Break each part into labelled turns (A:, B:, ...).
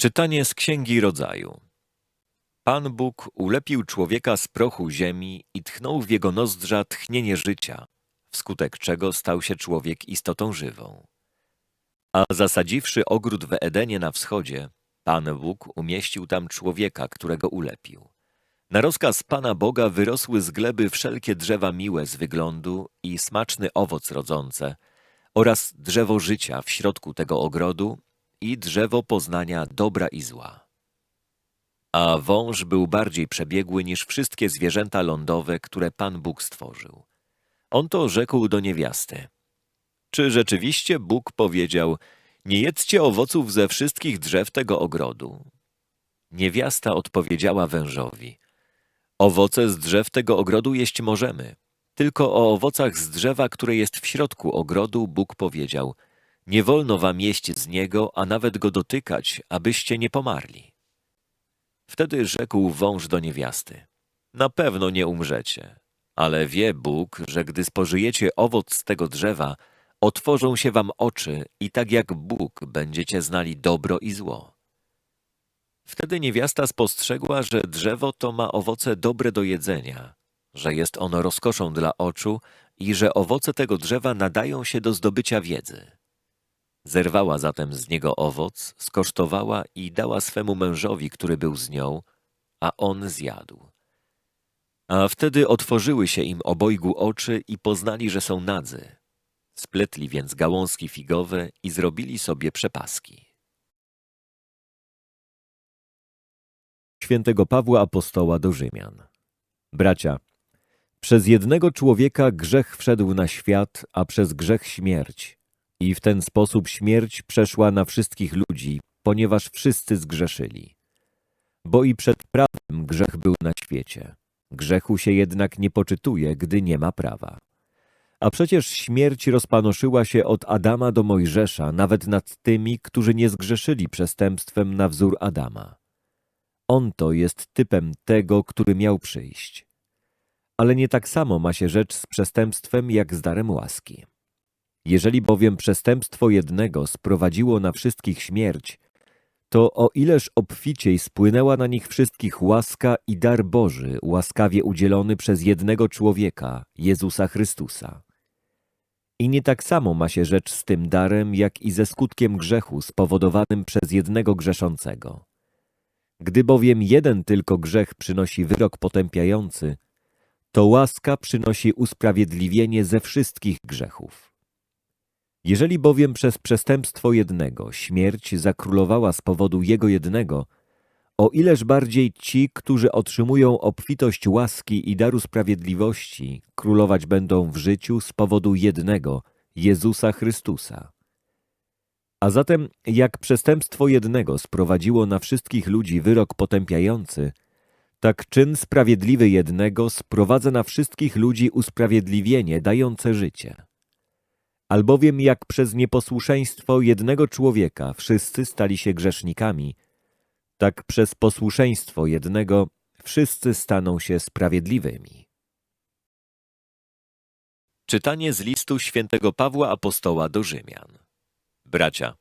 A: Czytanie z Księgi Rodzaju. Pan Bóg ulepił człowieka z prochu ziemi i tchnął w jego nozdrza tchnienie życia, wskutek czego stał się człowiek istotą żywą. A zasadziwszy ogród w Edenie na wschodzie, Pan Bóg umieścił tam człowieka, którego ulepił. Na rozkaz Pana Boga wyrosły z gleby wszelkie drzewa miłe z wyglądu i smaczny owoc rodzące, oraz drzewo życia w środku tego ogrodu i drzewo poznania dobra i zła. A wąż był bardziej przebiegły niż wszystkie zwierzęta lądowe, które Pan Bóg stworzył. On to rzekł do niewiasty. Czy rzeczywiście Bóg powiedział, nie jedzcie owoców ze wszystkich drzew tego ogrodu? Niewiasta odpowiedziała wężowi, owoce z drzew tego ogrodu jeść możemy, tylko o owocach z drzewa, które jest w środku ogrodu, Bóg powiedział, nie wolno wam jeść z niego, a nawet go dotykać, abyście nie pomarli. Wtedy rzekł wąż do niewiasty, na pewno nie umrzecie, ale wie Bóg, że gdy spożyjecie owoc z tego drzewa, otworzą się wam oczy i tak jak Bóg będziecie znali dobro i zło. Wtedy niewiasta spostrzegła, że drzewo to ma owoce dobre do jedzenia, że jest ono rozkoszą dla oczu i że owoce tego drzewa nadają się do zdobycia wiedzy. Zerwała zatem z niego owoc, skosztowała i dała swemu mężowi, który był z nią, a on zjadł. A wtedy otworzyły się im obojgu oczy i poznali, że są nadzy. Spletli więc gałązki figowe i zrobili sobie przepaski. Świętego Pawła Apostoła do Rzymian Bracia, przez jednego człowieka grzech wszedł na świat, a przez grzech śmierć. I w ten sposób śmierć przeszła na wszystkich ludzi, ponieważ wszyscy zgrzeszyli. Bo i przed prawem grzech był na świecie. Grzechu się jednak nie poczytuje, gdy nie ma prawa. A przecież śmierć rozpanoszyła się od Adama do Mojżesza, nawet nad tymi, którzy nie zgrzeszyli przestępstwem na wzór Adama. On to jest typem tego, który miał przyjść. Ale nie tak samo ma się rzecz z przestępstwem, jak z darem łaski. Jeżeli bowiem przestępstwo jednego sprowadziło na wszystkich śmierć, to o ileż obficiej spłynęła na nich wszystkich łaska i dar Boży, łaskawie udzielony przez jednego człowieka, Jezusa Chrystusa. I nie tak samo ma się rzecz z tym darem, jak i ze skutkiem grzechu spowodowanym przez jednego grzeszącego. Gdy bowiem jeden tylko grzech przynosi wyrok potępiający, to łaska przynosi usprawiedliwienie ze wszystkich grzechów. Jeżeli bowiem przez przestępstwo jednego śmierć zakrólowała z powodu jego jednego, o ileż bardziej ci, którzy otrzymują obfitość łaski i daru sprawiedliwości, królować będą w życiu z powodu jednego, Jezusa Chrystusa. A zatem, jak przestępstwo jednego sprowadziło na wszystkich ludzi wyrok potępiający, tak czyn sprawiedliwy jednego sprowadza na wszystkich ludzi usprawiedliwienie dające życie. Albowiem jak przez nieposłuszeństwo jednego człowieka wszyscy stali się grzesznikami, tak przez posłuszeństwo jednego wszyscy staną się sprawiedliwymi. Czytanie z listu świętego Pawła Apostoła do Rzymian Bracia,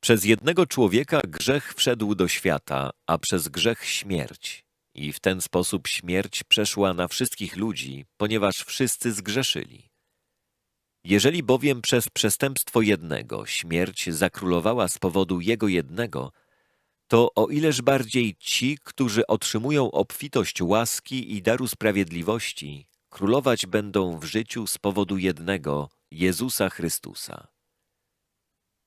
A: przez jednego człowieka grzech wszedł do świata, a przez grzech śmierć. I w ten sposób śmierć przeszła na wszystkich ludzi, ponieważ wszyscy zgrzeszyli. Jeżeli bowiem przez przestępstwo jednego śmierć zakrólowała z powodu jego jednego, to o ileż bardziej ci, którzy otrzymują obfitość łaski i daru sprawiedliwości, królować będą w życiu z powodu jednego, Jezusa Chrystusa.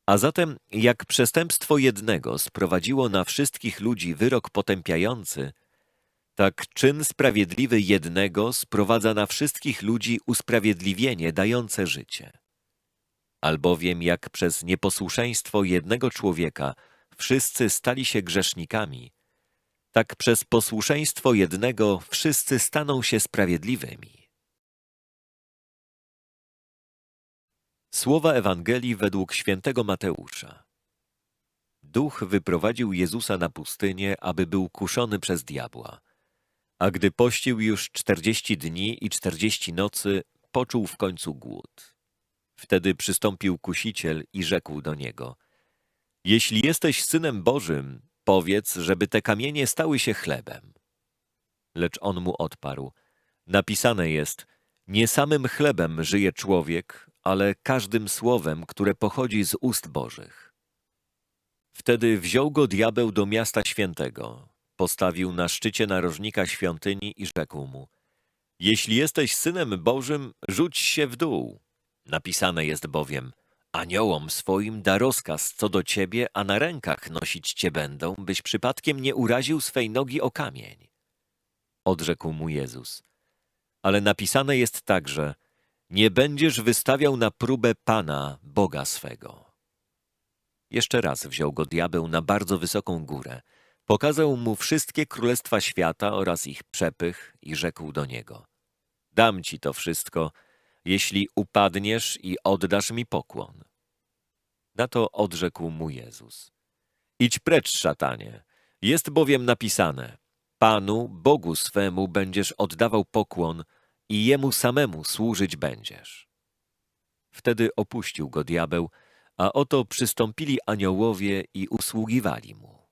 A: A zatem, jak przestępstwo jednego sprowadziło na wszystkich ludzi wyrok potępiający, tak czyn sprawiedliwy jednego sprowadza na wszystkich ludzi usprawiedliwienie dające życie. Albowiem jak przez nieposłuszeństwo jednego człowieka wszyscy stali się grzesznikami, tak przez posłuszeństwo jednego wszyscy staną się sprawiedliwymi. Słowa Ewangelii według świętego Mateusza. Duch wyprowadził Jezusa na pustynię, aby był kuszony przez diabła. A gdy pościł już czterdzieści dni i czterdzieści nocy, poczuł w końcu głód. Wtedy przystąpił kusiciel i rzekł do niego – Jeśli jesteś synem Bożym, powiedz, żeby te kamienie stały się chlebem. Lecz on mu odparł: Napisane jest: Nie samym chlebem żyje człowiek, ale każdym słowem, które pochodzi z ust Bożych. Wtedy wziął go diabeł do miasta świętego, postawił na szczycie narożnika świątyni i rzekł mu: Jeśli jesteś synem Bożym, rzuć się w dół. Napisane jest bowiem: Aniołom swoim da rozkaz co do ciebie, a na rękach nosić cię będą, byś przypadkiem nie uraził swej nogi o kamień. Odrzekł mu Jezus. Ale napisane jest także: Nie będziesz wystawiał na próbę Pana, Boga swego. Jeszcze raz wziął go diabeł na bardzo wysoką górę, pokazał mu wszystkie królestwa świata oraz ich przepych i rzekł do niego: Dam ci to wszystko, jeśli upadniesz i oddasz mi pokłon. Na to odrzekł mu Jezus. Idź precz, szatanie, jest bowiem napisane, Panu, Bogu swemu będziesz oddawał pokłon i Jemu samemu służyć będziesz. Wtedy opuścił go diabeł, a oto przystąpili aniołowie i usługiwali mu.